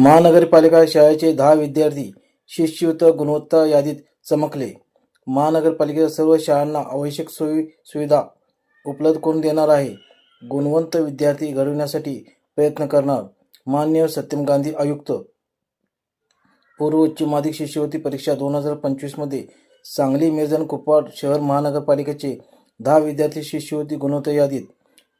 महानगरपालिका शाळेचे दहा विद्यार्थी शिष्यवृत्त गुणवत्ता यादीत चमकले. महानगरपालिकेच्या सर्व शाळांना आवश्यक सोयी सुविधा उपलब्ध करून देणार आहे. गुणवंत विद्यार्थी घडविण्यासाठी प्रयत्न करणार मान्य सत्यम गांधी आयुक्त. पूर्व उच्च माध्यमिक शिष्यवृत्ती परीक्षा दोन हजार पंचवीसमध्ये सांगली मिरजन कुपवाड शहर महानगरपालिकेचे दहा विद्यार्थी शिष्यवृत्ती गुणवत्ता यादीत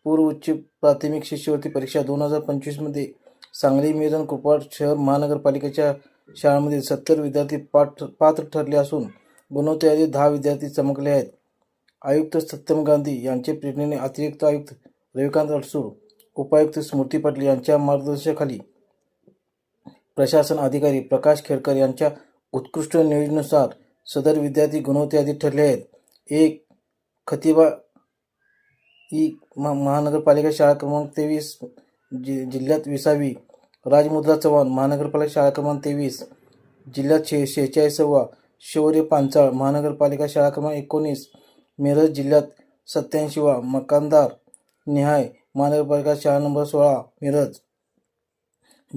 पूर्व उच्च प्राथमिक शिष्यवृत्ती परीक्षा दोन हजार पंचवीसमध्ये सांगली मिरजन कुपवाड शहर महानगरपालिकेच्या शाळांमधील सत्तर विद्यार्थी पाठ पात्र ठरले असून गुणवत्ता दहा विद्यार्थी चमकले आहेत. आयुक्त सत्यम गांधी यांचे प्रेरणेने अतिरिक्त आयुक्त रविकांत अडसूळ उपायुक्त स्मृती पाटील यांच्या मार्गदर्शनाखाली प्रशासन अधिकारी प्रकाश खेडकर यांच्या उत्कृष्ट नियोजनानुसार सदर विद्यार्थी गुणवत्तेआधी ठरले आहेत. एक खतिबा ई महा महानगरपालिका शाळा क्रमांक तेवीस जि जिल्ह्यात विसावी. राजमुद्रा चव्हाण महानगरपालिका शाळा क्रमांक तेवीस. जिल्ह्यात शे शेहेचाळीसावा शौर्य पांचाळ महानगरपालिका शाळा क्रमांक एकोणीस. मिरज जिल्ह्यात सत्याऐंशीवा मकानदार निहाय महानगरपालिका शाळा नंबर सोळा मिरज.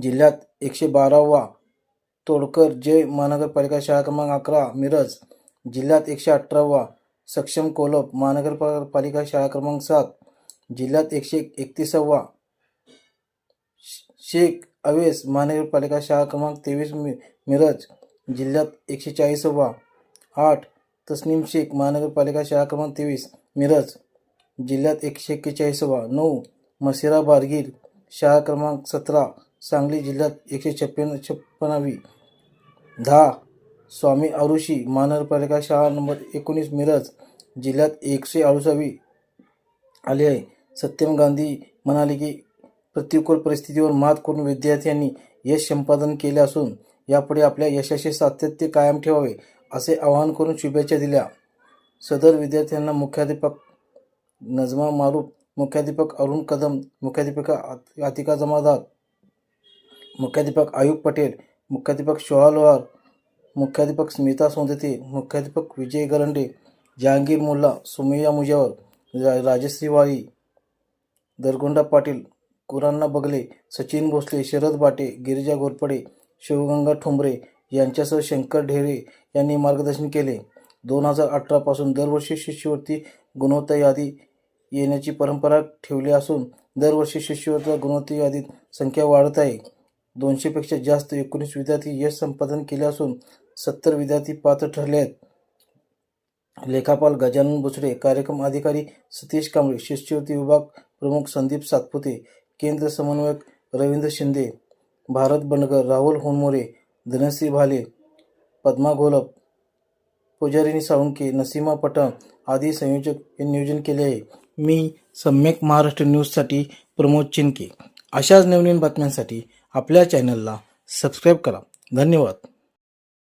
जिल्ह्यात एकशे बारावा तोडकर जय महानगरपालिका शाळा क्रमांक अकरा मिरज. जिल्ह्यात एकशे अठरावा सक्षम कोलप महानगरपालिका शाळा क्रमांक सात. जिल्ह्यात एकशे एकतीसावा शेख अवेस महानगरपालिका शाळा क्रमांक तेवीस मि मिरज जिल्ह्यात एकशे चाळीसवा आठ तस्नीम शेख महानगरपालिका शाळा क्रमांक तेवीस मिरज जिल्ह्यात एकशे एक्केचाळीसवा नऊ मसिरा बारगीर शाळा क्रमांक सतरा सांगली जिल्ह्यात एकशे छप्पन छप्पनावी. दहा स्वामी आरुषी महानगरपालिका शाळा नंबर एकोणीस मिरज जिल्ह्यात एकशे अडुसावी आली आहे. सत्यम गांधी म्हणाले की प्रतिकूल परिस्थितीवर मात करून विद्यार्थ्यांनी यश संपादन केले असून यापुढे आपल्या यशाचे सातत्य कायम ठेवावे असे आवाहन करून शुभेच्छा दिल्या. सदर विद्यार्थ्यांना मुख्याध्यापक नजमा मारूफ मुख्याध्यापक अरुण कदम मुख्याध्यापिका आतिका जमादार मुख्याध्यापक आयुब पटेल मुख्याध्यापक शोहा लोहार मुख्याध्यापक स्मिता सोंदते मुख्याध्यापक विजय गरंडे जहांगीर मुल्ला सुमैया मुजावर राजश्री वाळी दरगोंडा पाटील कुरान्ना बगले सचिन भोसले शरद बाटे गिरिजा घोरपडे शिवगंगा ठोंबरे यांच्यासह शंकर ढेरे यांनी मार्गदर्शन केले. दोन हजार अठरापासून दरवर्षी शिष्यवृत्ती गुणवत्ता यादी येण्याची परंपरा ठेवली असून दरवर्षी शिष्यवृत्ती गुणवत्ता यादीत संख्या वाढत आहे. दोनशेपेक्षा जास्त एकोणीस विद्यार्थी यश संपादन केले असून सत्तर विद्यार्थी पात्र ठरले आहेत. लेखापाल गजानन बुचडे कार्यक्रम अधिकारी सतीश कांबळे शिष्यवृत्ती विभाग प्रमुख संदीप सातपुते केंद्र समन्वयक रवींद्र शिंदे भारत बनगर राहुल होनमोरे धनश्री भाले पद्मा घोलप पुजारिणी साळुंके नसीमा पठाण आदी संयोजक हे नियोजन केले आहे. मी सम्यक महाराष्ट्र न्यूजसाठी प्रमोद चिनके अशाच नवनवीन बातम्यांसाठी आपल्या चॅनलला सबस्क्राईब करा. धन्यवाद.